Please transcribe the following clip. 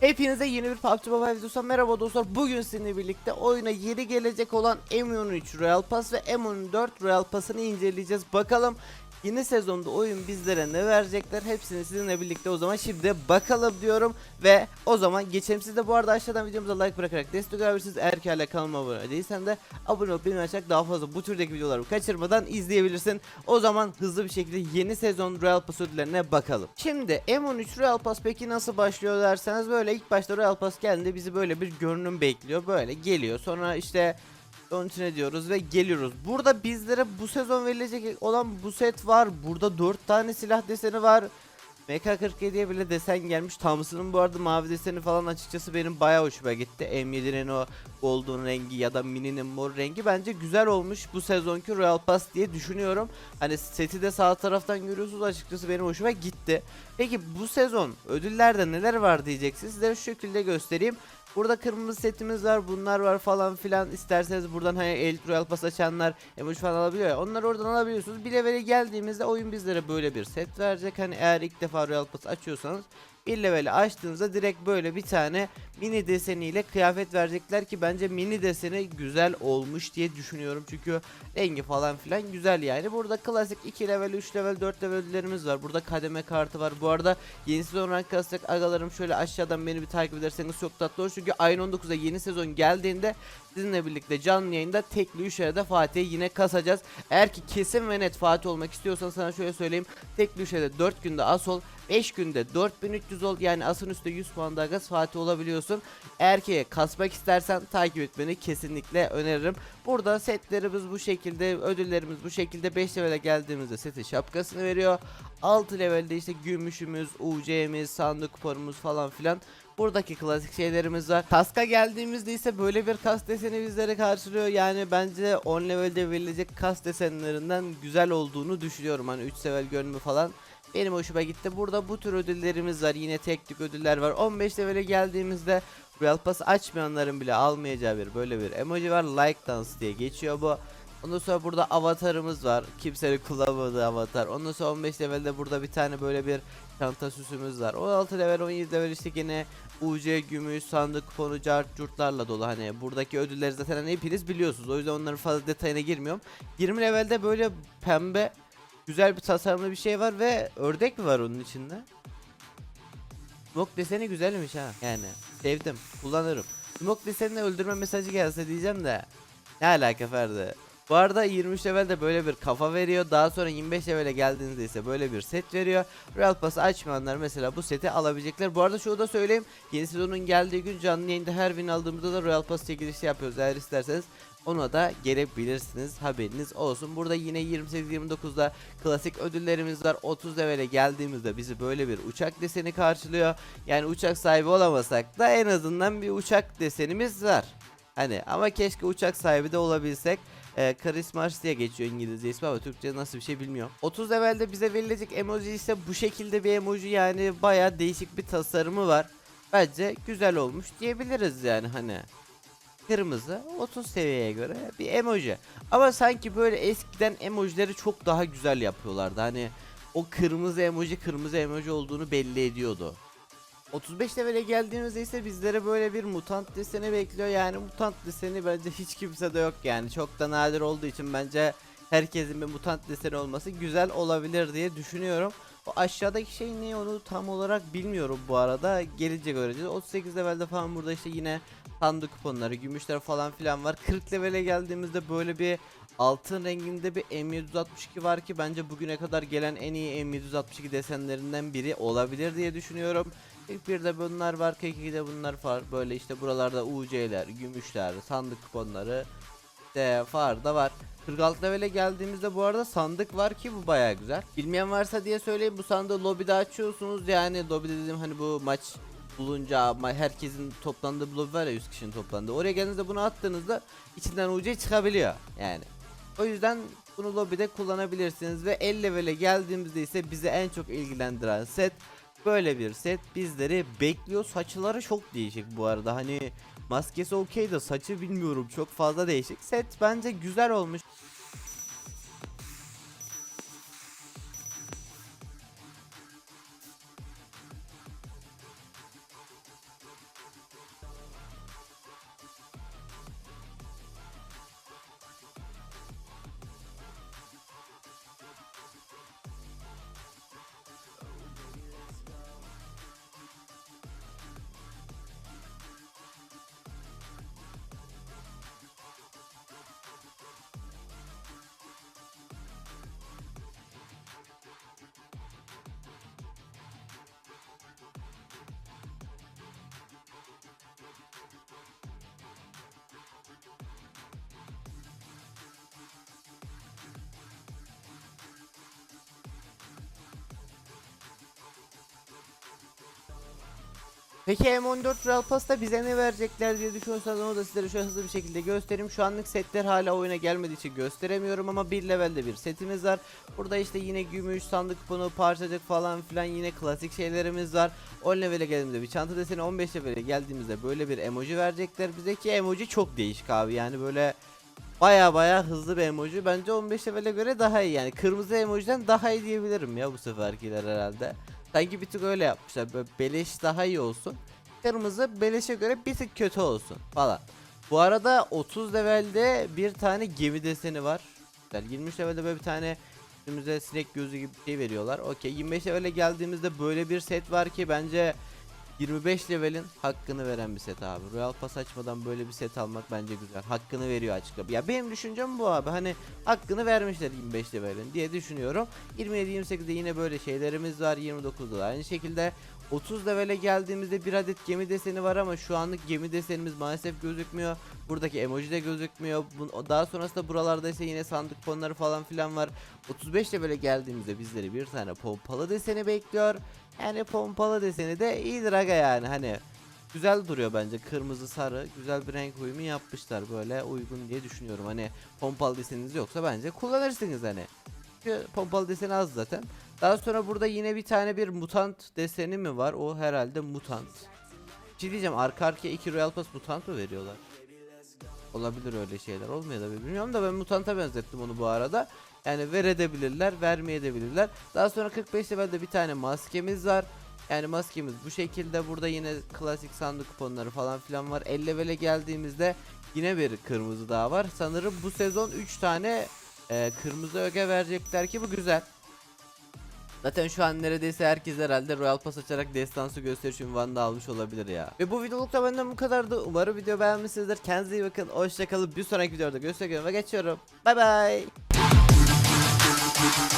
Hepinize yeni bir PUBG Mobile videosu merhaba dostlar. Bugün sizinle birlikte oyuna yeni gelecek olan M13 Royal Pass ve M14 Royal Pass'ını inceleyeceğiz. Bakalım yeni sezonda oyun bizlere ne verecekler hepsini sizinle birlikte o zaman şimdi bakalım diyorum. Ve o zaman geçelim siz de bu arada aşağıdan videomuza like bırakarak destek olabilirsiniz. Eğer ki hala kanalıma abone değilsen de abone olup bildirim açarak daha fazla bu türdeki videoları kaçırmadan izleyebilirsin. O zaman hızlı bir şekilde yeni sezon Royal Pass ödüllerine bakalım. Şimdi M13 Royal Pass peki nasıl başlıyor derseniz böyle ilk başta Royal Pass geldiğinde bizi böyle bir görünüm bekliyor. Böyle geliyor. Sonra işte onun için diyoruz ve geliyoruz. Burada bizlere bu sezon verilecek olan bu set var. Burada 4 tane silah deseni var. MK47'ye bile desen gelmiş. Thompson'ın bu arada mavi deseni falan açıkçası benim bayağı hoşuma gitti. M7'nin o golden rengi ya da mini'nin mor rengi bence güzel olmuş bu sezonki Royal Pass diye düşünüyorum. Hani seti de sağ taraftan görüyorsunuz açıkçası benim hoşuma gitti. Peki bu sezon ödüllerde neler var diyeceksiniz. Sizlere şu şekilde göstereyim. Burada kırmızı setimiz var, bunlar var falan filan. İsterseniz buradan hani Elite Royal Pass açanlar emoji falan alabiliyor ya. Onları oradan alabiliyorsunuz. Bir levele geldiğimizde oyun bizlere böyle bir set verecek. Hani eğer ilk defa Royal Pass açıyorsanız bir leveli açtığınızda direkt böyle bir tane mini deseniyle kıyafet verecekler ki bence mini deseni güzel olmuş diye düşünüyorum. Çünkü rengi falan filan güzel yani. Burada klasik 2 level, 3 level, 4 level ödüllerimiz var. Burada kademe kartı var. Bu arada yeni sezon rank kasacak agalarım şöyle aşağıdan beni bir takip ederseniz çok tatlı olur. Çünkü ayın 19'a yeni sezon geldiğinde sizinle birlikte canlı yayında tekli 3 de Fatih'e yine kasacağız. Eğer ki kesin ve net Fatih olmak istiyorsan sana şöyle söyleyeyim. Tekli 3 de 4 günde as ol. 5 günde 4300 ol yani asın üstte 100 puan daha gaz Fatih olabiliyorsun. Ki kasmak istersen takip etmeni kesinlikle öneririm. Burada setlerimiz bu şekilde, ödüllerimiz bu şekilde 5 levele geldiğimizde seti şapkasını veriyor. 6 levelde işte gümüşümüz, UC'miz, sandık kuponumuz falan filan. Buradaki klasik şeylerimiz var. Kaska geldiğimizde ise böyle bir kas deseni bizlere karşılıyor. Yani bence 10 levelde verilecek kas desenlerinden güzel olduğunu düşünüyorum. Hani 3 level görünümü falan. Benim hoşuma gitti. Burada bu tür ödüllerimiz var. Yine tek tük ödüller var. 15 levele geldiğimizde Royal Pass açmayanların bile almayacağı bir böyle bir emoji var. Like dance diye geçiyor bu. Ondan sonra burada avatarımız var. Kimsenin kullanmadığı avatar. Ondan sonra 15 levelde burada bir tane böyle bir çanta süsümüz var. 16 level 17 level işte yine UC, gümüş, sandık kuponu, cart, curtlarla dolu. Hani buradaki ödülleri zaten hani hepiniz biliyorsunuz. O yüzden onların fazla detayına girmiyorum. 20 levelde böyle pembe güzel bir tasarımlı bir şey var ve ördek mi var onun içinde? Smoke deseni güzelmiş ha. Yani sevdim. Kullanırım. Smoke desenini öldürme mesajı gelse diyeceğim de. Ne alaka Ferdi? Bu arada 23 levelde böyle bir kafa veriyor. Daha sonra 25 levele geldiğinizde ise böyle bir set veriyor. Royal Pass'ı açmayanlar mesela bu seti alabilecekler. Bu arada şunu da söyleyeyim. Yeni sezonun geldiği gün canlı yayında her win aldığımızda da Royal Pass çekilişi yapıyoruz. Eğer isterseniz ona da gelebilirsiniz. Haberiniz olsun. Burada yine 28-29'da klasik ödüllerimiz var. 30 levele geldiğimizde bizi böyle bir uçak deseni karşılıyor. Yani uçak sahibi olamasak da en azından bir uçak desenimiz var. Hani ama keşke uçak sahibi de olabilsek. Ee, Christmas diye geçiyor İngilizce ismi ama Türkçe nasıl bir şey bilmiyorum. 30 levelde bize verilecek emoji ise bu şekilde bir emoji yani baya değişik bir tasarımı var. Bence güzel olmuş diyebiliriz yani hani kırmızı 30 seviyeye göre bir emoji. Ama sanki böyle eskiden emojileri çok daha güzel yapıyorlardı. Hani o kırmızı emoji kırmızı emoji olduğunu belli ediyordu. 35 levele geldiğimizde ise bizlere böyle bir mutant deseni bekliyor. Yani mutant deseni bence hiç kimsede yok yani. Çok da nadir olduğu için bence herkesin bir mutant deseni olması güzel olabilir diye düşünüyorum. O aşağıdaki şey ne onu tam olarak bilmiyorum bu arada. Gelince göreceğiz. 38 levelde falan burada işte yine sandık kuponları, gümüşler falan filan var. 40 levele geldiğimizde böyle bir altın renginde bir M762 var ki bence bugüne kadar gelen en iyi M762 desenlerinden biri olabilir diye düşünüyorum. İlk bir de bunlar var, 42'de bunlar var. Böyle işte buralarda UC'ler, gümüşler, sandık kuponları de var da var. 46 levele geldiğimizde bu arada sandık var ki bu baya güzel. Bilmeyen varsa diye söyleyeyim bu sandığı lobide açıyorsunuz. Yani lobide dediğim hani bu maç bulunca herkesin toplandığı bir var ya 100 kişinin toplandığı. Oraya geldiğinizde bunu attığınızda içinden UC çıkabiliyor yani. O yüzden bunu lobide kullanabilirsiniz ve 50 levele geldiğimizde ise bizi en çok ilgilendiren set böyle bir set bizleri bekliyor. Saçları çok değişik bu arada. Hani maskesi okey de saçı bilmiyorum çok fazla değişik. Set bence güzel olmuş. Peki M14 Real Pass'ta bize ne verecekler diye düşünüyorsanız onu da sizlere şöyle hızlı bir şekilde göstereyim. Şu anlık setler hala oyuna gelmediği için gösteremiyorum ama bir levelde bir setimiz var. Burada işte yine gümüş, sandık kuponu, parçacık falan filan yine klasik şeylerimiz var. 10 levele geldiğimizde bir çanta deseni 15 levele geldiğimizde böyle bir emoji verecekler bize ki emoji çok değişik abi yani böyle baya baya hızlı bir emoji bence 15 levele göre daha iyi yani kırmızı emojiden daha iyi diyebilirim ya bu seferkiler herhalde. Sanki bir tık öyle yapmışlar böyle beleş daha iyi olsun. Kırmızı beleşe göre bir tık kötü olsun falan. Bu arada 30 levelde bir tane gemi deseni var. Güzel. 23 levelde böyle bir tane üstümüze sinek gözü gibi bir şey veriyorlar. Okey 25 levele geldiğimizde böyle bir set var ki bence 25 levelin hakkını veren bir set abi. Royal Pass açmadan böyle bir set almak bence güzel. Hakkını veriyor açıkçası. Ya benim düşüncem bu abi. Hani hakkını vermişler 25 levelin diye düşünüyorum. 27 28'de yine böyle şeylerimiz var. 29'da da aynı şekilde 30 levele geldiğimizde bir adet gemi deseni var ama şu anlık gemi desenimiz maalesef gözükmüyor. Buradaki emoji de gözükmüyor. Daha sonrasında buralarda ise yine sandık fonları falan filan var. 35 levele geldiğimizde bizleri bir tane pompalı deseni bekliyor. Yani pompalı deseni de iyidir aga yani. Hani güzel duruyor bence. Kırmızı sarı güzel bir renk uyumu yapmışlar böyle. Uygun diye düşünüyorum. Hani pompalı deseniniz yoksa bence kullanırsınız hani. Çünkü pompalı deseni az zaten. Daha sonra burada yine bir tane bir mutant deseni mi var? O herhalde mutant. Bir şey diyeceğim arka arkaya iki Royal Pass mutant mı veriyorlar? Olabilir öyle şeyler. Olmuyor da bilmiyorum da ben mutanta benzettim onu bu arada yani verebilirler, vermeyebilirler. Daha sonra 45 levelde bir tane maskemiz var. Yani maskemiz bu şekilde. Burada yine klasik sandık kuponları falan filan var. 50 levele geldiğimizde yine bir kırmızı daha var. Sanırım bu sezon 3 tane e, kırmızı öge verecekler ki bu güzel. Zaten şu an neredeyse herkes herhalde Royal Pass açarak destansı gösteriş ünvanını almış olabilir ya. Ve bu videoluk da benden bu kadardı. Umarım video beğenmişsinizdir. Kendinize iyi bakın. Hoşçakalın. Bir sonraki videoda üzere ve geçiyorum. Bay bay. Thank